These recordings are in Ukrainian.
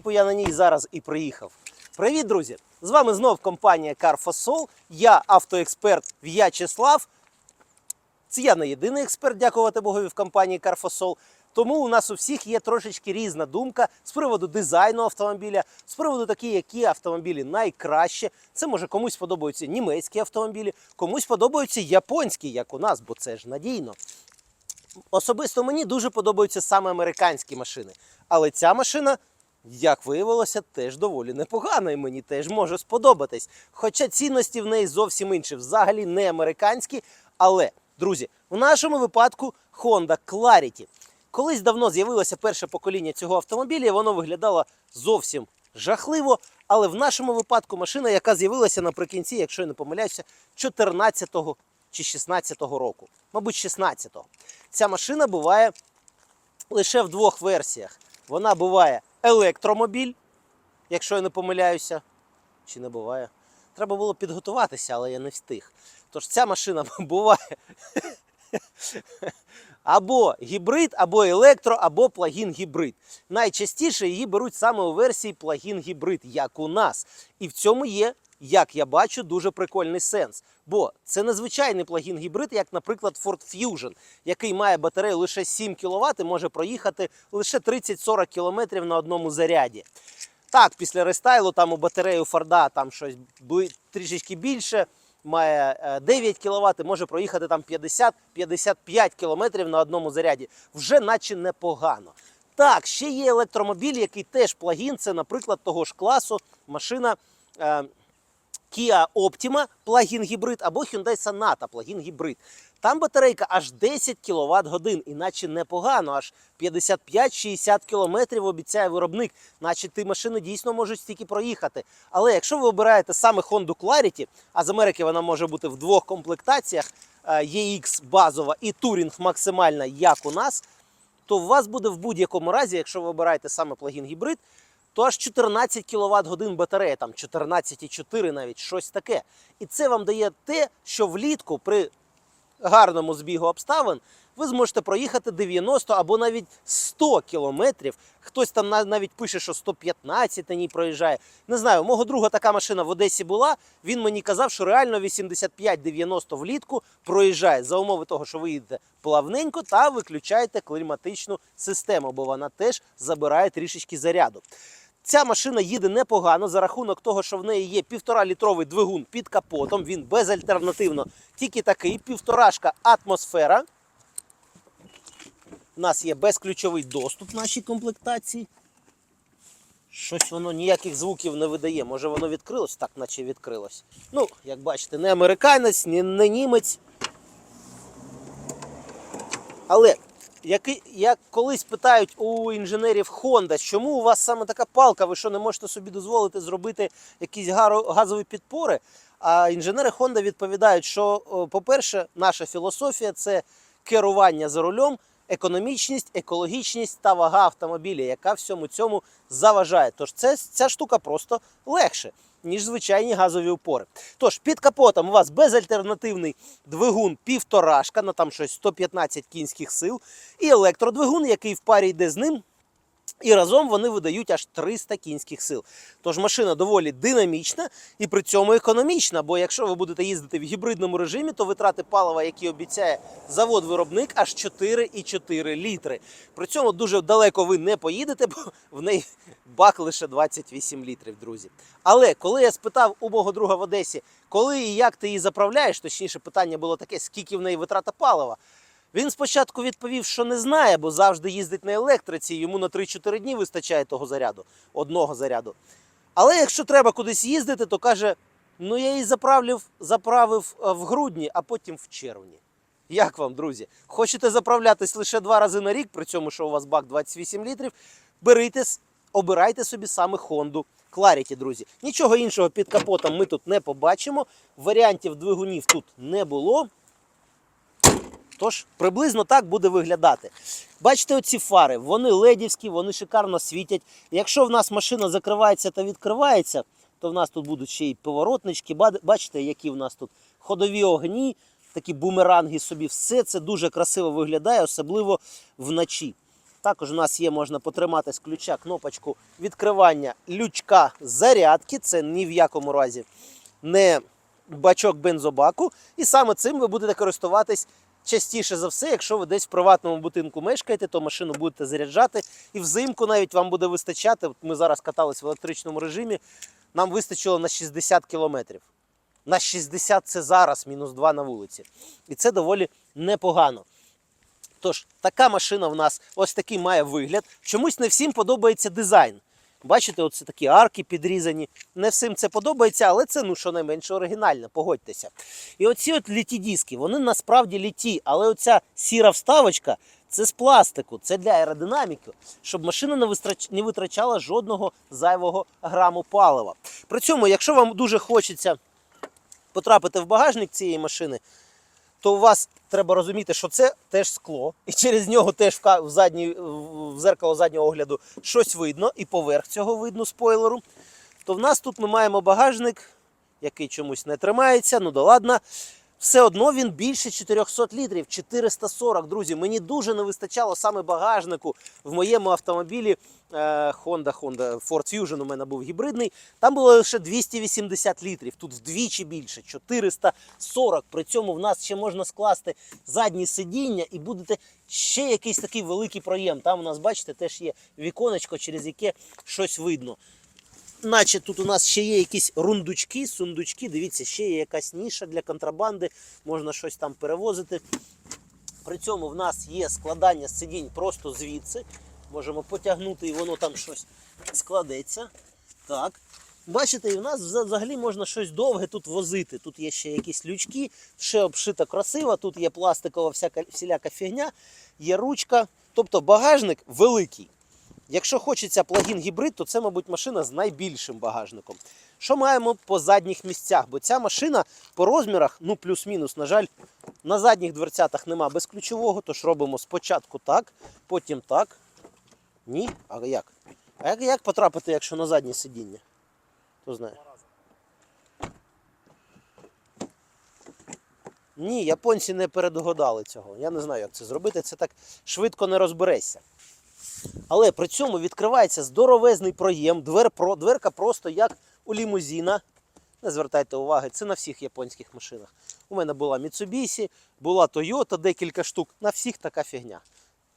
Типу я на ній зараз і приїхав. Привіт, друзі! З вами знов компанія CarFosol. Я автоексперт В'ячеслав. Це я не єдиний експерт, дякувати Богові в компанії CarFosol. Тому у нас у всіх є трошечки різна думка з приводу дизайну автомобіля, з приводу такі, які автомобілі найкраще. Це може комусь подобаються німецькі автомобілі, комусь подобаються японські, як у нас, бо це ж надійно. Особисто мені дуже подобаються саме американські машини. Але ця машина, як виявилося, теж доволі непогана і мені теж може сподобатись. Хоча цінності в неї зовсім інші, взагалі не американські. Але, друзі, в нашому випадку Honda Clarity. Колись давно з'явилося перше покоління цього автомобіля, воно виглядало зовсім жахливо. Але в нашому випадку машина, яка з'явилася наприкінці, якщо я не помиляюся, 14-го чи 16-го року. Мабуть, 16-го. Ця машина буває лише в двох версіях. Вона буває електромобіль, якщо я не помиляюся, чи не буває. Треба було підготуватися, але я не встиг. Тож ця машина буває або гібрид, або електро, або плагін гібрид. Найчастіше її беруть саме у версії плагін гібрид, як у нас. І в цьому є, як я бачу, дуже прикольний сенс. Бо це незвичайний плагін гібрид, як, наприклад, Ford Fusion, який має батарею лише 7 кВт і може проїхати лише 30-40 км на одному заряді. Так, після рестайлу там у батарею Форда там щось трішечки більше, має е, 9 кВт, може проїхати там 50-55 км на одному заряді. Вже наче непогано. Так, ще є електромобіль, який теж плагін, це, наприклад, того ж класу машина. Kia Optima плагін гібрид або Hyundai Sonata плагін гібрид. Там батарейка аж 10 кВт годин, іначе непогано, аж 55-60 км обіцяє виробник, наче ті машини дійсно можуть стільки проїхати. Але якщо ви обираєте саме Honda Clarity, а з Америки вона може бути в двох комплектаціях е, EX базова і Touring максимальна, як у нас, то у вас буде в будь-якому разі, якщо ви обираєте саме плагін гібрид, то аж 14 кВт годин батарея, там 14,4 навіть щось таке. І це вам дає те, що влітку при гарному збігу обставин ви зможете проїхати 90 або навіть 100 кілометрів. Хтось там нав- навіть пише, що 115 на ній проїжджає. Не знаю, мого друга така машина в Одесі була. Він мені казав, що реально 85-90 влітку проїжджає за умови того, що ви їдете плавненько та виключаєте кліматичну систему, бо вона теж забирає трішечки заряду. Ця машина їде непогано за рахунок того, що в неї є півтора-літровий двигун під капотом. Він безальтернативно тільки такий, півторашка атмосфера. У нас є безключовий доступ нашій комплектації. Щось воно ніяких звуків не видає. Може воно відкрилось? Так, наче відкрилось. Ну, як бачите, не американець, ні, не німець. Але як, як колись питають у інженерів Honda, чому у вас саме така палка, ви що не можете собі дозволити зробити якісь газові підпори? А інженери Honda відповідають, що, по-перше, наша філософія це керування за рулем, економічність, екологічність та вага автомобіля, яка всьому цьому заважає. Тож це, ця штука просто легше. Ніж звичайні газові упори. Тож під капотом у вас безальтернативний двигун півторашка, на там щось 115 кінських сил, і електродвигун, який в парі йде з ним. І разом вони видають аж 300 кінських сил. Тож машина доволі динамічна і при цьому економічна. Бо якщо ви будете їздити в гібридному режимі, то витрати палива, які обіцяє завод-виробник, аж 4,4 літри. При цьому дуже далеко ви не поїдете, бо в неї бак лише 28 літрів, друзі. Але коли я спитав у мого друга в Одесі, коли і як ти її заправляєш, точніше питання було таке, скільки в неї витрата палива. Він спочатку відповів, що не знає, бо завжди їздить на електриці, йому на 3-4 дні вистачає того заряду, одного заряду. Але якщо треба кудись їздити, то каже: ну я її заправлив, заправив е, в грудні, а потім в червні. Як вам, друзі? Хочете заправлятись лише два рази на рік, при цьому, що у вас бак 28 літрів, берите, обирайте собі саме Honda Clarity, друзі. Нічого іншого під капотом ми тут не побачимо. Варіантів двигунів тут не було. Тож приблизно так буде виглядати. Бачите, оці фари, вони ледівські, вони шикарно світять. Якщо в нас машина закривається та відкривається, то в нас тут будуть ще й поворотнички. Бачите, які в нас тут ходові огні, такі бумеранги собі. Все це дуже красиво виглядає, особливо вночі. Також у нас є, можна потримати з ключа кнопочку відкривання лючка зарядки. Це ні в якому разі не бачок бензобаку. І саме цим ви будете користуватись частіше за все, якщо ви десь в приватному будинку мешкаєте, то машину будете заряджати. І взимку навіть вам буде вистачати. От ми зараз катались в електричному режимі, нам вистачило на 60 кілометрів. На 60 це зараз, мінус 2 на вулиці. І це доволі непогано. Тож, така машина в нас ось такий має вигляд. Чомусь не всім подобається дизайн. Бачите, оце такі арки підрізані. Не всім це подобається, але це ну щонайменше оригінально, погодьтеся. І оці от літі диски, вони насправді літі, але оця сіра вставочка це з пластику, це для аеродинаміки, щоб машина не витрачала жодного зайвого граму палива. При цьому, якщо вам дуже хочеться потрапити в багажник цієї машини, то у вас треба розуміти, що це теж скло, і через нього теж в, задній, в зеркало заднього огляду щось видно, і поверх цього видно спойлеру. То в нас тут ми маємо багажник, який чомусь не тримається, ну да ладно. Все одно він більше 400 літрів, 440, друзі. Мені дуже не вистачало саме багажнику в моєму автомобілі е, Honda, Honda Ford Fusion у мене був гібридний. Там було лише 280 літрів, тут вдвічі більше, 440. При цьому в нас ще можна скласти задні сидіння і будете ще якийсь такий великий проєм. Там у нас, бачите, теж є віконечко, через яке щось видно. Наче тут у нас ще є якісь рундучки, сундучки. Дивіться, ще є якась ніша для контрабанди, можна щось там перевозити. При цьому в нас є складання сидінь просто звідси. Можемо потягнути і воно там щось складеться. Так. Бачите, і в нас взагалі можна щось довге тут возити. Тут є ще якісь лючки, все обшито красиво, тут є пластикова всяка, всіляка фігня, є ручка. Тобто багажник великий. Якщо хочеться плагін гібрид, то це, мабуть, машина з найбільшим багажником. Що маємо по задніх місцях? Бо ця машина по розмірах, ну плюс-мінус, на жаль, на задніх дверцятах нема безключового, тож робимо спочатку так, потім так. Ні? А як? А як, як потрапити, якщо на заднє сидіння? Хто знає? Ні, японці не передгадали цього. Я не знаю, як це зробити. Це так швидко не розберешся. Але при цьому відкривається здоровезний проєм, двер, дверка просто як у лімузіна. Не звертайте уваги, це на всіх японських машинах. У мене була Mitsubishi, була Toyota, декілька штук. На всіх така фігня.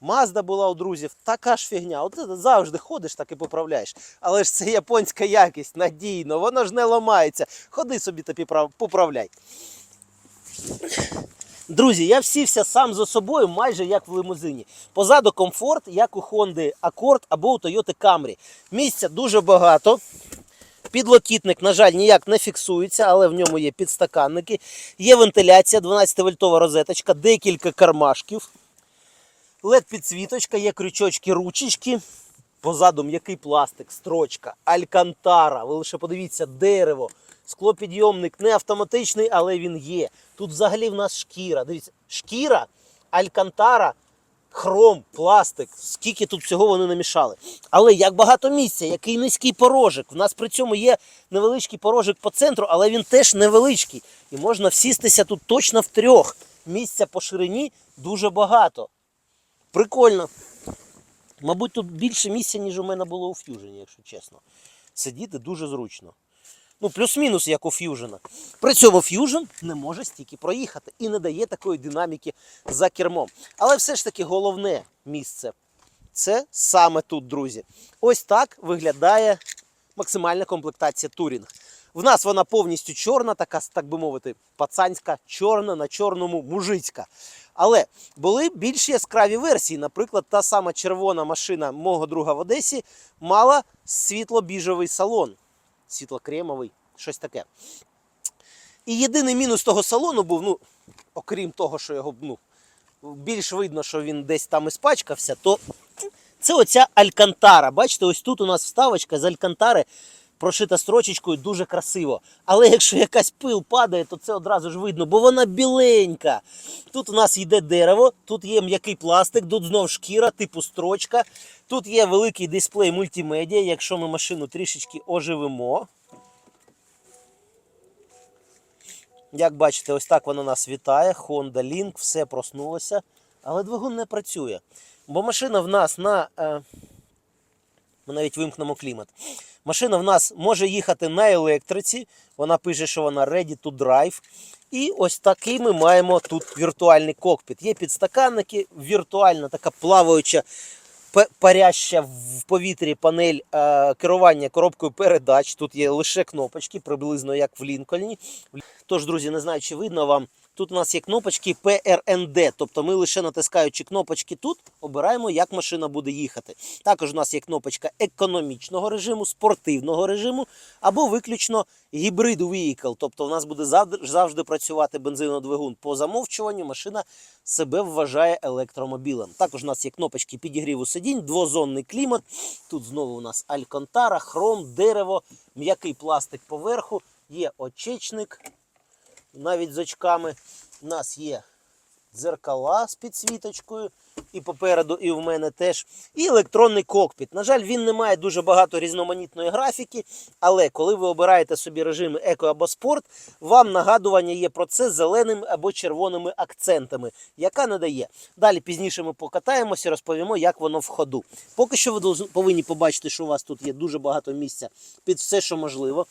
Mazda була у друзів, така ж фігня. От ти завжди ходиш, так і поправляєш. Але ж це японська якість, надійно, воно ж не ламається. Ходи собі та поправляй. Друзі, я всівся сам за собою, майже як в лимузині. Позаду комфорт, як у Honda Accord або у Toyota Camry. Місця дуже багато. Підлокітник, на жаль, ніяк не фіксується, але в ньому є підстаканники. Є вентиляція, 12-вольтова розеточка, декілька кармашків. led підсвіточка, є крючочки, ручечки. Позаду м'який пластик, строчка, алькантара. Ви лише подивіться, дерево. Склопідйомник не автоматичний, але він є. Тут взагалі в нас шкіра. Дивіться, шкіра, алькантара, хром, пластик. Скільки тут всього вони намішали. Але як багато місця, який низький порожик. В нас при цьому є невеличкий порожик по центру, але він теж невеличкий. І можна всістися тут точно в трьох. Місця по ширині дуже багато. Прикольно. Мабуть, тут більше місця, ніж у мене було у ф'южені, якщо чесно. Сидіти дуже зручно. Ну, плюс-мінус, як у ф'южена. При цьому ф'южн не може стільки проїхати і не дає такої динаміки за кермом. Але все ж таки головне місце це саме тут, друзі. Ось так виглядає максимальна комплектація Турінг. В нас вона повністю чорна, така, так би мовити, пацанська, чорна на чорному мужицька. Але були більш яскраві версії. Наприклад, та сама червона машина мого друга в Одесі мала світло-біжовий салон, світло-кремовий, щось таке. І єдиний мінус того салону був, ну, окрім того, що його ну, більш видно, що він десь там іспачкався, то це оця алькантара. Бачите, ось тут у нас вставочка з алькантари прошита строчечкою дуже красиво. Але якщо якась пил падає, то це одразу ж видно, бо вона біленька. Тут у нас йде дерево, тут є м'який пластик, тут знов шкіра, типу строчка. Тут є великий дисплей мультимедіа, якщо ми машину трішечки оживимо. Як бачите, ось так вона нас вітає. Honda Link, все проснулося. Але двигун не працює. Бо машина в нас на. Е, ми навіть вимкнемо клімат. Машина в нас може їхати на електриці. Вона пише, що вона ready to drive. І ось такий ми маємо тут віртуальний кокпіт. Є підстаканники, віртуальна така плаваюча, паряща в повітрі панель е, керування коробкою передач. Тут є лише кнопочки, приблизно як в Лінкольні. Тож, друзі, не знаю, чи видно вам. Тут у нас є кнопочки PRND, тобто ми лише натискаючи кнопочки тут, обираємо, як машина буде їхати. Також у нас є кнопочка економічного режиму, спортивного режиму або виключно гібрид vehicle, тобто у нас буде завжди працювати бензинодвигун. По замовчуванню машина себе вважає електромобілем. Також у нас є кнопочки підігріву сидінь, двозонний клімат. Тут знову у нас алькантара, хром, дерево, м'який пластик поверху, є очечник навіть з очками. У нас є дзеркала з підсвіточкою, і попереду, і в мене теж. І електронний кокпіт. На жаль, він не має дуже багато різноманітної графіки, але коли ви обираєте собі режими еко або спорт, вам нагадування є про це зеленими або червоними акцентами, яка надає. Далі пізніше ми покатаємося, розповімо, як воно в ходу. Поки що ви повинні побачити, що у вас тут є дуже багато місця під все, що можливо.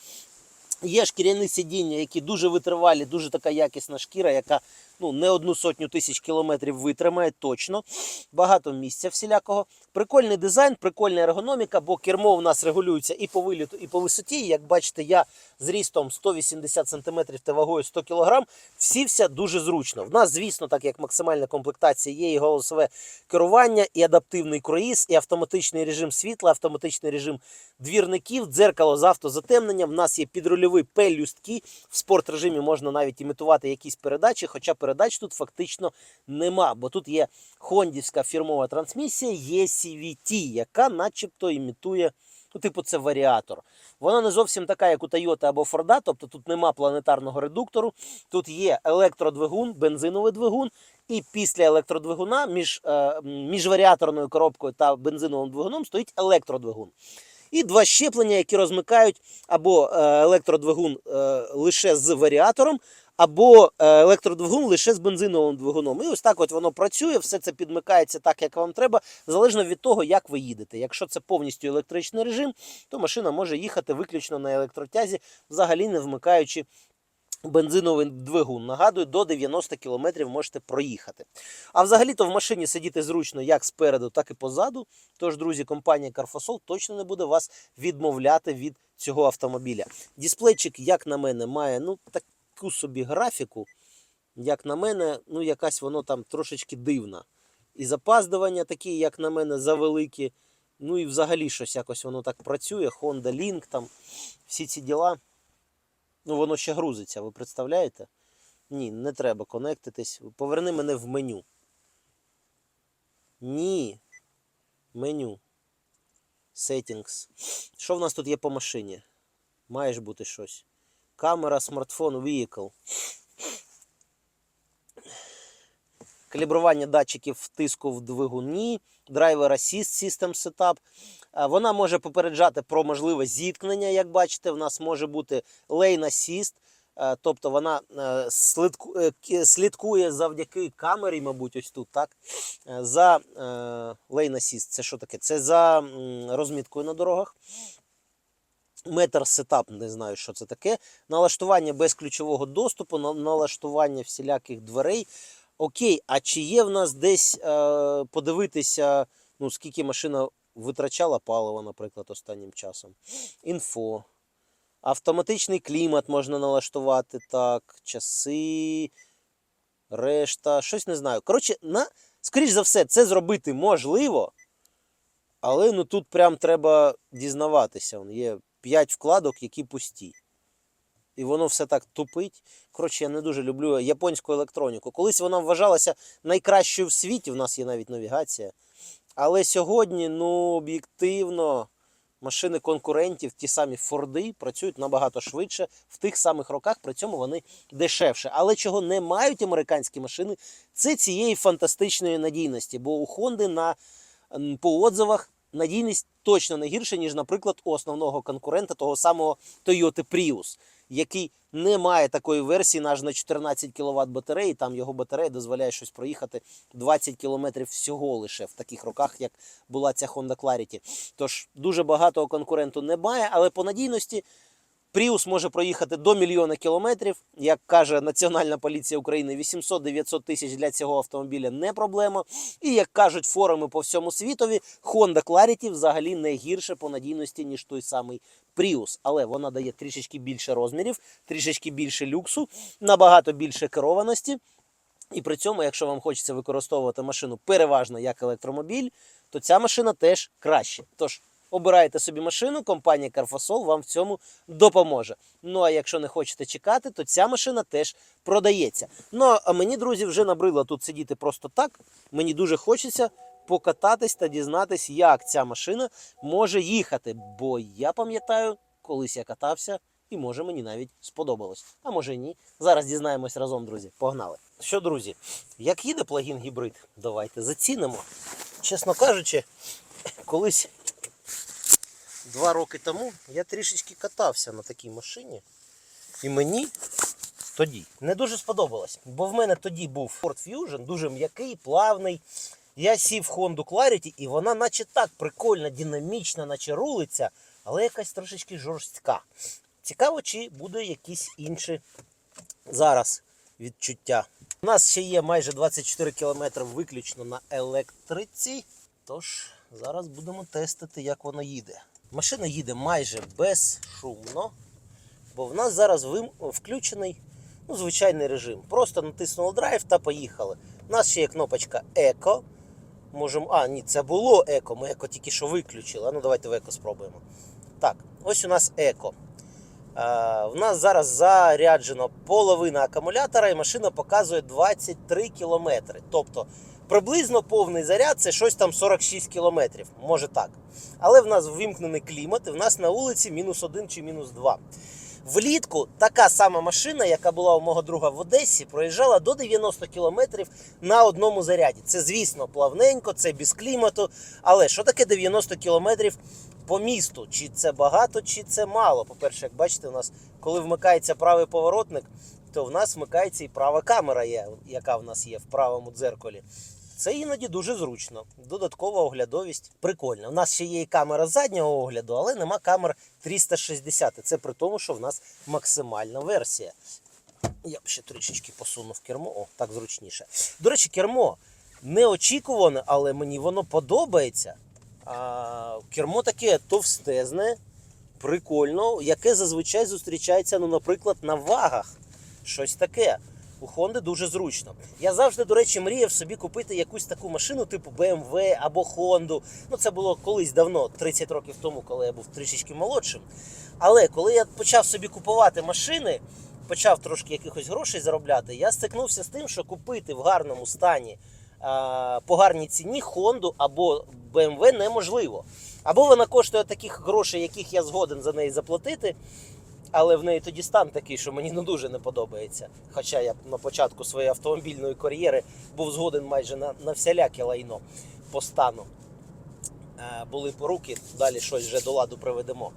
Є шкіряні сидіння, які дуже витривалі, дуже така якісна шкіра, яка ну, не одну сотню тисяч кілометрів витримає точно. Багато місця всілякого. Прикольний дизайн, прикольна ергономіка, бо кермо у нас регулюється і по виліту, і по висоті. Як бачите, я з рістом 180 см та вагою 100 кг всівся дуже зручно. В нас, звісно, так як максимальна комплектація є і голосове керування, і адаптивний круїз, і автоматичний режим світла, автоматичний режим двірників, дзеркало з автозатемненням. В нас є підрульові пелюстки. В спорт режимі можна навіть імітувати якісь передачі, хоча передач тут фактично нема, бо тут є хондівська фірмова трансмісія ECVT, яка начебто імітує. Ну, типу, це варіатор. Вона не зовсім така, як у Toyota або Ford, тобто тут нема планетарного редуктору. Тут є електродвигун, бензиновий двигун, і після електродвигуна між, е, між варіаторною коробкою та бензиновим двигуном стоїть електродвигун. І два щеплення, які розмикають або е, електродвигун е, лише з варіатором, або е, електродвигун лише з бензиновим двигуном. І ось так от воно працює, все це підмикається так, як вам треба, залежно від того, як ви їдете. Якщо це повністю електричний режим, то машина може їхати виключно на електротязі, взагалі не вмикаючи бензиновий двигун. Нагадую, до 90 км можете проїхати. А взагалі-то в машині сидіти зручно як спереду, так і позаду. Тож, друзі, компанія Carfosol точно не буде вас відмовляти від цього автомобіля. Дисплейчик, як на мене, має ну, таку собі графіку. Як на мене, ну якась воно там трошечки дивна. І запаздування такі, як на мене, завеликі. Ну і взагалі щось якось воно так працює. Honda Link, там всі ці діла. Ну, воно ще грузиться, ви представляєте? Ні, не треба конектитись. Поверни мене в меню. Ні. Меню. Settings. Що в нас тут є по машині? Має ж бути щось. Камера, смартфон, vehicle. Калібрування датчиків тиску в двигуні, Driver Assist System Setup. Е, Вона може попереджати про можливе зіткнення, як бачите, в нас може бути Lane Assist, е, тобто вона е, слідкує завдяки камері, мабуть, ось тут, так? За Lane Assist. Це що таке? Це за розміткою на дорогах. Метр сетап, не знаю, що це таке. Налаштування без ключового доступу, налаштування всіляких дверей. Окей, а чи є в нас десь е, подивитися, ну, скільки машина витрачала палива, наприклад, останнім часом? Інфо. Автоматичний клімат можна налаштувати так, часи, решта, щось не знаю. Коротше, на, скоріш за все, це зробити можливо, але ну, тут прям треба дізнаватися. Є 5 вкладок, які пусті. І воно все так тупить. Коротше, я не дуже люблю японську електроніку. Колись вона вважалася найкращою в світі, в нас є навіть навігація. Але сьогодні, ну, об'єктивно, машини конкурентів, ті самі Форди, працюють набагато швидше в тих самих роках, при цьому вони дешевше. Але чого не мають американські машини, це цієї фантастичної надійності. Бо у Honda на, по отзивах надійність точно не гірша, ніж, наприклад, у основного конкурента того самого Toyota Prius. який не має такої версії, наш на 14 кВт батареї. Там його батарея дозволяє щось проїхати 20 км всього лише в таких роках, як була ця Honda Clarity. Тож дуже багатого конкуренту немає, але по надійності Prius може проїхати до мільйона кілометрів. Як каже Національна поліція України, 800-900 тисяч для цього автомобіля не проблема. І як кажуть форуми по всьому світові, Honda Clarity взагалі не гірше по надійності, ніж той самий Prius. Але вона дає трішечки більше розмірів, трішечки більше люксу, набагато більше керованості. І при цьому, якщо вам хочеться використовувати машину переважно як електромобіль, то ця машина теж краще. Тож обирайте собі машину, компанія Carfasol вам в цьому допоможе. Ну а якщо не хочете чекати, то ця машина теж продається. Ну а мені, друзі, вже набридло тут сидіти просто так. Мені дуже хочеться покататись та дізнатись, як ця машина може їхати. Бо я пам'ятаю, колись я катався. І може мені навіть сподобалось. А може ні. Зараз дізнаємось разом, друзі. Погнали. Що, друзі, як їде плагін гібрид? Давайте зацінимо. Чесно кажучи, колись два роки тому я трішечки катався на такій машині. І мені тоді не дуже сподобалось. Бо в мене тоді був Ford Fusion, дуже м'який, плавний. Я сів в Honda Clarity, і вона наче так прикольно, динамічна, наче рулиться, але якась трошечки жорстка. Цікаво, чи буде якісь інші зараз відчуття. У нас ще є майже 24 км виключно на електриці. Тож зараз будемо тестити, як воно їде. Машина їде майже безшумно, бо в нас зараз включений ну, звичайний режим. Просто натиснули драйв та поїхали. У нас ще є кнопочка Еко. Можемо. А, ні, це було еко. Ми еко тільки що виключили. Ну давайте в еко спробуємо. Так, ось у нас еко. Е, В нас зараз заряджено половина акумулятора, і машина показує 23 кілометри. Тобто приблизно повний заряд це щось там 46 кілометрів. Може так. Але в нас вимкнений клімат, і в нас на вулиці мінус 1 чи мінус 2. Влітку така сама машина, яка була у мого друга в Одесі, проїжджала до 90 кілометрів на одному заряді. Це, звісно, плавненько, це без клімату. Але що таке 90 кілометрів по місту? Чи це багато, чи це мало? По-перше, як бачите, у нас, коли вмикається правий поворотник, то в нас вмикається і права камера, є, яка в нас є в правому дзеркалі. Це іноді дуже зручно. Додаткова оглядовість прикольна. У нас ще є і камера заднього огляду, але нема камер 360. Це при тому, що в нас максимальна версія. Я б ще трішечки посунув кермо. О, так зручніше. До речі, кермо неочікуване, але мені воно подобається. А, кермо таке товстезне, прикольно, яке зазвичай зустрічається, ну, наприклад, на вагах. Щось таке. У Honda дуже зручно. Я завжди, до речі, мріяв собі купити якусь таку машину, типу BMW або Honda. Ну, це було колись давно, 30 років тому, коли я був трішечки молодшим. Але коли я почав собі купувати машини, почав трошки якихось грошей заробляти, я стикнувся з тим, що купити в гарному стані по гарній ціні Honda або BMW неможливо. Або вона коштує таких грошей, яких я згоден за неї заплатити. Але в неї тоді стан такий, що мені не дуже не подобається. Хоча я на початку своєї автомобільної кар'єри був згоден майже на, на всіляке лайно по стану. Е, були поруки, далі щось вже до ладу приведемо.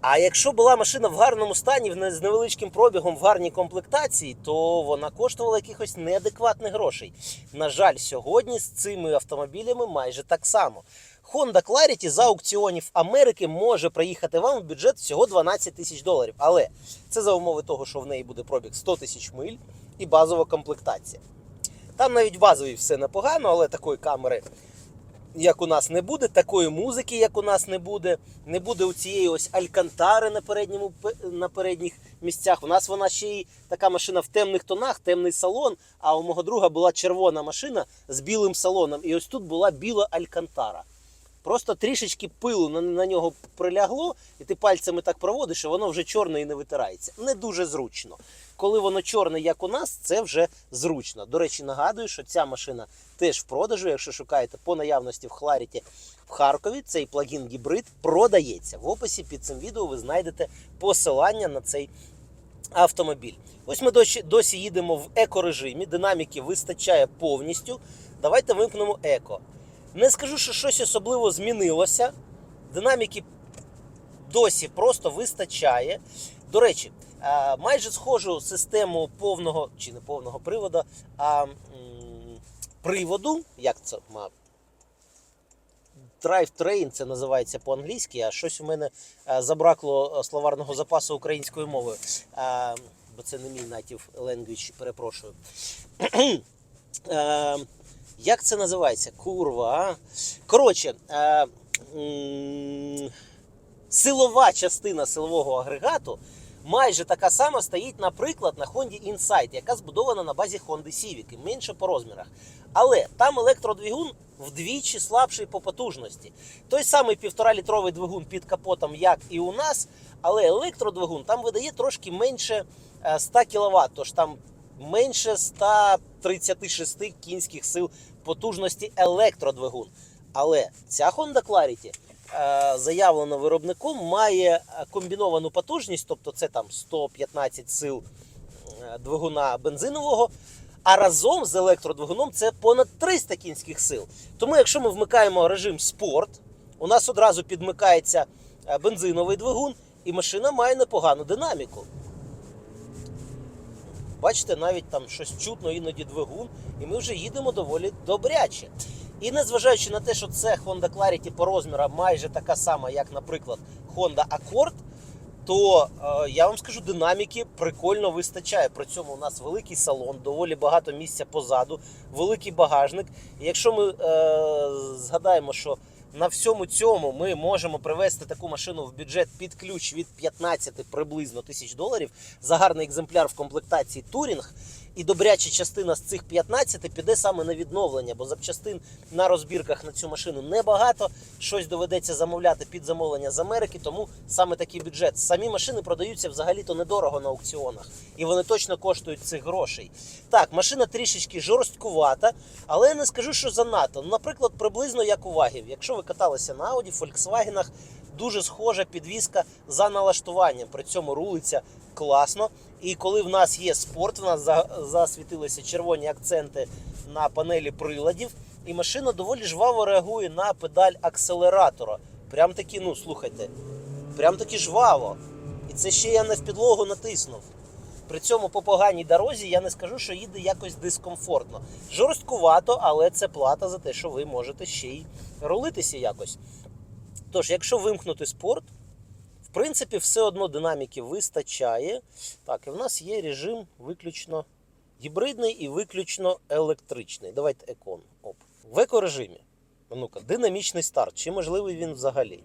А якщо була машина в гарному стані, з невеличким пробігом, в гарній комплектації, то вона коштувала якихось неадекватних грошей. На жаль, сьогодні з цими автомобілями майже так само. Honda Clarity за аукціонів Америки може приїхати вам в бюджет всього 12 тисяч доларів. Але це за умови того, що в неї буде пробіг 100 тисяч миль і базова комплектація. Там навіть базові все непогано, але такої камери, як у нас, не буде, такої музики, як у нас не буде. Не буде у цієї ось алькантари на, передньому, на передніх місцях. У нас вона ще й така машина в темних тонах, темний салон. А у мого друга була червона машина з білим салоном. І ось тут була біла алькантара. Просто трішечки пилу на, на нього прилягло, і ти пальцями так проводиш, і воно вже чорне і не витирається. Не дуже зручно. Коли воно чорне, як у нас, це вже зручно. До речі, нагадую, що ця машина теж в продажу, якщо шукаєте по наявності в Хларіті в Харкові, цей плагін гібрид продається. В описі під цим відео ви знайдете посилання на цей автомобіль. Ось ми досі, досі їдемо в еко-режимі, динаміки вистачає повністю. Давайте вимкнемо еко. Не скажу, що щось особливо змінилося. Динаміки досі просто вистачає. До речі, е, майже схожу систему повного чи не повного приводу, а приводу, як це ма- Drive-train це називається по-англійськи, а щось у мене е, забракло е, словарного запасу українською мовою. Бо це не мій native language, перепрошую. Е, як це називається? Курва. Коротше, е, силова частина силового агрегату майже така сама стоїть, наприклад, на Honda Insight, яка збудована на базі Honda Civic, менше по розмірах. Але там електродвигун вдвічі слабший по потужності. Той самий півтора-літровий двигун під капотом, як і у нас, але електродвигун там видає трошки менше е, 100 кВт, тож там менше 136 кінських сил потужності електродвигун. Але ця Honda Clarity е, заявлена виробником, має е, комбіновану потужність, тобто це там 115 сил е, двигуна бензинового. А разом з електродвигуном це понад 300 кінських сил. Тому, якщо ми вмикаємо режим спорт, у нас одразу підмикається бензиновий двигун, і машина має непогану динаміку. Бачите, навіть там щось чутно, іноді двигун, і ми вже їдемо доволі добряче. І незважаючи на те, що це Honda Clarity по розмірам майже така сама, як, наприклад, Honda Accord, то е, я вам скажу, динаміки прикольно вистачає. При цьому у нас великий салон, доволі багато місця позаду, великий багажник. І якщо ми е, згадаємо, що на всьому цьому ми можемо привезти таку машину в бюджет під ключ від 15 приблизно тисяч доларів за гарний екземпляр в комплектації Турінг. І добряча частина з цих 15 піде саме на відновлення, бо запчастин на розбірках на цю машину небагато. Щось доведеться замовляти під замовлення з Америки, тому саме такий бюджет. Самі машини продаються взагалі-то недорого на аукціонах, і вони точно коштують цих грошей. Так, машина трішечки жорсткувата, але я не скажу, що занадто. Наприклад, приблизно як у вагів. Якщо ви каталися на Audi, Volkswagen, дуже схожа підвізка за налаштуванням. При цьому рулиться класно. І коли в нас є спорт, в нас засвітилися червоні акценти на панелі приладів, і машина доволі жваво реагує на педаль акселератора. Прям таки, ну слухайте, прям таки жваво. І це ще я не в підлогу натиснув. При цьому по поганій дорозі я не скажу, що їде якось дискомфортно. Жорсткувато, але це плата за те, що ви можете ще й рулитися якось. Тож, якщо вимкнути спорт, принципі, все одно динаміки вистачає. Так, і в нас є режим виключно гібридний і виключно електричний. Давайте екон. Оп. В екорежимі. Ну-ка, динамічний старт. Чи можливий він взагалі?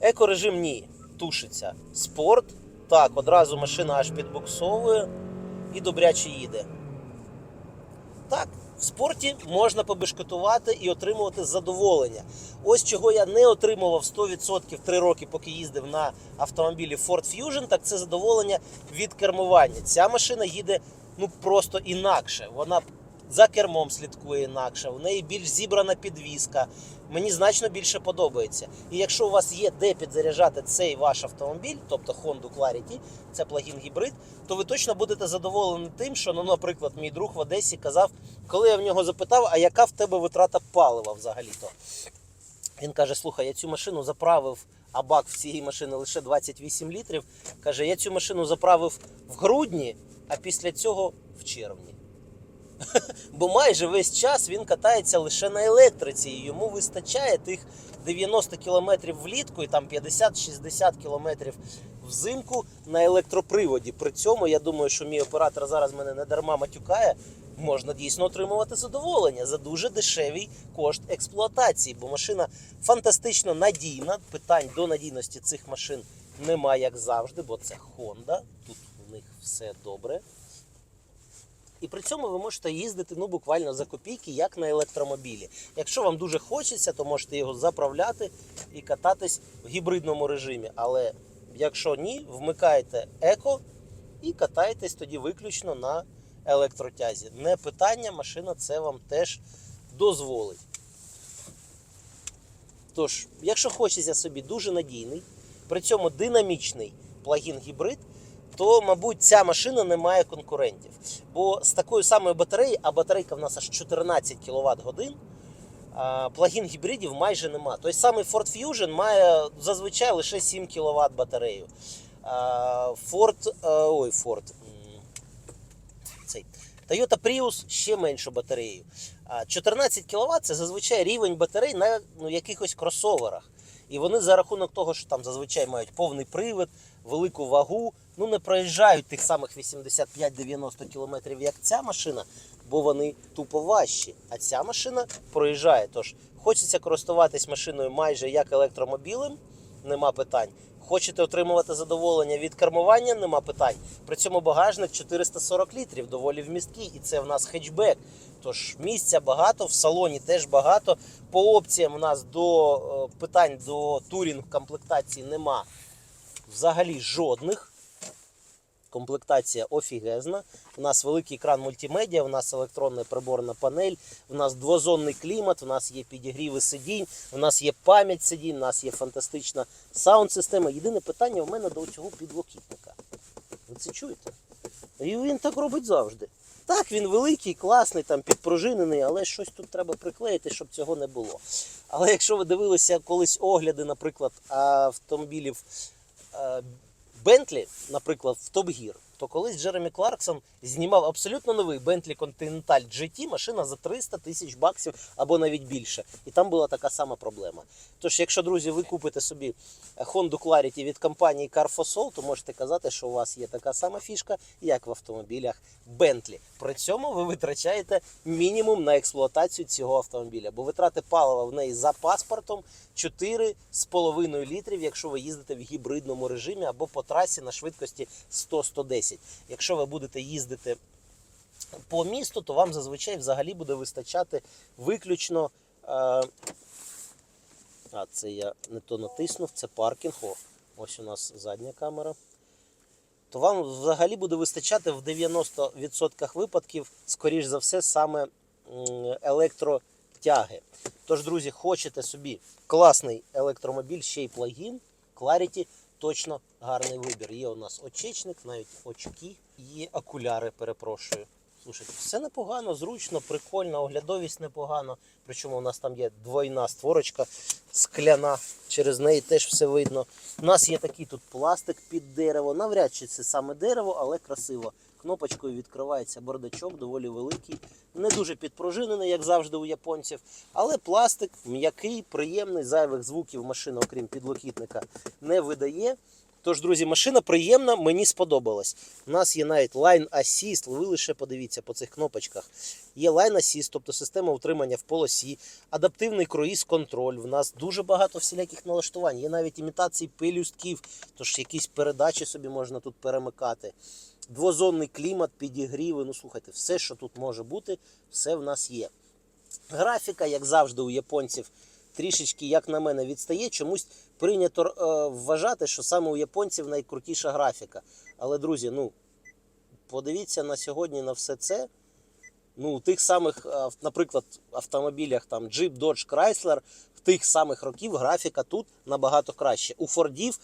Екорежим ні. Тушиться. Спорт. Так, одразу машина аж підбуксовує і добряче їде. Так, в спорті можна побешкотувати і отримувати задоволення. Ось чого я не отримував 100% 3 роки, поки їздив на автомобілі Ford Fusion, так це задоволення від кермування. Ця машина їде ну просто інакше. Вона за кермом слідкує інакше, в неї більш зібрана підвізка. Мені значно більше подобається. І якщо у вас є де підзаряджати цей ваш автомобіль, тобто Honda Clarity, це плагін гібрид, то ви точно будете задоволені тим, що, ну, наприклад, мій друг в Одесі казав, коли я в нього запитав, а яка в тебе витрата палива взагалі-то? Він каже: слухай, я цю машину заправив, а бак в цієї машини лише 28 літрів. Каже, я цю машину заправив в грудні, а після цього в червні. Бо майже весь час він катається лише на електриці, і йому вистачає тих 90 км влітку і там 50-60 км взимку на електроприводі. При цьому я думаю, що мій оператор зараз мене не дарма матюкає. Можна дійсно отримувати задоволення за дуже дешевий кошт експлуатації, бо машина фантастично надійна. Питань до надійності цих машин немає, як завжди, бо це Honda. Тут у них все добре. І при цьому ви можете їздити ну, буквально за копійки, як на електромобілі. Якщо вам дуже хочеться, то можете його заправляти і кататись в гібридному режимі. Але якщо ні, вмикаєте еко і катаєтесь тоді виключно на електротязі. Не питання, машина це вам теж дозволить. Тож, якщо хочеться собі дуже надійний, при цьому динамічний плагін гібрид, то, мабуть, ця машина не має конкурентів. Бо з такою самою батареєю, а батарейка в нас аж 14 кВт годин, плагін гібридів майже нема. Той самий Ford Fusion має зазвичай лише 7 кВт батарею. Ford, ой, Ford. Цей. Toyota Prius ще меншу батарею. 14 кВт це зазвичай рівень батарей на ну, якихось кросоверах. І вони за рахунок того, що там зазвичай мають повний привід, велику вагу, ну не проїжджають тих самих 85-90 км, як ця машина, бо вони тупо важчі. А ця машина проїжджає. Тож хочеться користуватись машиною майже як електромобілем, нема питань. Хочете отримувати задоволення від кермування, нема питань. При цьому багажник 440 літрів, доволі вмісткий, і це в нас хетчбек. Тож місця багато, в салоні теж багато. По опціям у нас до е, питань до турінг комплектації нема взагалі жодних. Комплектація офігезна. У нас великий екран мультимедіа, у нас електронна приборна панель, у нас двозонний клімат, у нас є підігріви сидінь, у нас є пам'ять сидінь, у нас є фантастична саунд-система. Єдине питання в мене до цього підлокітника. Ви це чуєте? І він так робить завжди. Так, він великий, класний, там підпружинений, але щось тут треба приклеїти, щоб цього не було. Але якщо ви дивилися колись огляди, наприклад, автомобілів Бентлі, наприклад, в Gear, то колись Джеремі Кларксон знімав абсолютно новий Bentley Continental GT, машина за 300 тисяч баксів або навіть більше. І там була така сама проблема. Тож, якщо, друзі, ви купите собі Honda Clarity від компанії Carfosol, то можете казати, що у вас є така сама фішка, як в автомобілях Bentley. При цьому ви витрачаєте мінімум на експлуатацію цього автомобіля, бо витрати палива в неї за паспортом 4,5 літрів, якщо ви їздите в гібридному режимі або по трасі на швидкості 100-110. Якщо ви будете їздити по місту, то вам зазвичай взагалі буде вистачати виключно. Е, а, це я не то натиснув, це паркінг. О, ось у нас задня камера. То вам взагалі буде вистачати в 90% випадків, скоріш за все, саме електротяги. Тож, друзі, хочете собі класний електромобіль, ще й плагін, Clarity, точно гарний вибір. Є у нас очечник, навіть очки, є окуляри, перепрошую. Слушайте, все непогано, зручно, прикольно, оглядовість непогано. Причому у нас там є двойна створочка скляна, через неї теж все видно. У нас є такий тут пластик під дерево. Навряд чи це саме дерево, але красиво. Кнопочкою відкривається бардачок, доволі великий, не дуже підпружинений, як завжди у японців. Але пластик м'який, приємний, зайвих звуків машина, окрім підлокітника, не видає. Тож, друзі, машина приємна, мені сподобалась. У нас є навіть Line Assist, ви лише подивіться по цих кнопочках. Є Line Assist, тобто система утримання в полосі, адаптивний круїз контроль. В нас дуже багато всіляких налаштувань. Є навіть імітації пелюстків, тож якісь передачі собі можна тут перемикати. Двозонний клімат, підігріви. Ну слухайте, все, що тут може бути, все в нас є. Графіка, як завжди, у японців трішечки, як на мене, відстає. Чомусь прийнято е, вважати, що саме у японців найкрутіша графіка. Але, друзі, ну подивіться на сьогодні на все це. Ну, у тих самих, е, наприклад, автомобілях там Jeep, Dodge, Chrysler, в тих самих років графіка тут набагато краще. У Фордів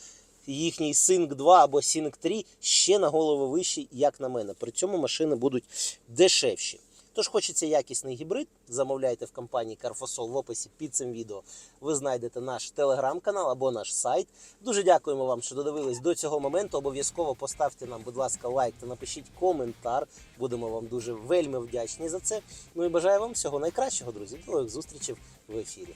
їхній Sync 2 або Sync 3 ще на голову вищий, як на мене. При цьому машини будуть дешевші. Тож хочеться якісний гібрид, замовляйте в компанії Carfosol в описі під цим відео. Ви знайдете наш телеграм-канал або наш сайт. Дуже дякуємо вам, що додивились до цього моменту. Обов'язково поставте нам, будь ласка, лайк та напишіть коментар. Будемо вам дуже вельми вдячні за це. Ну і бажаю вам всього найкращого, друзі. До нових зустрічей в ефірі.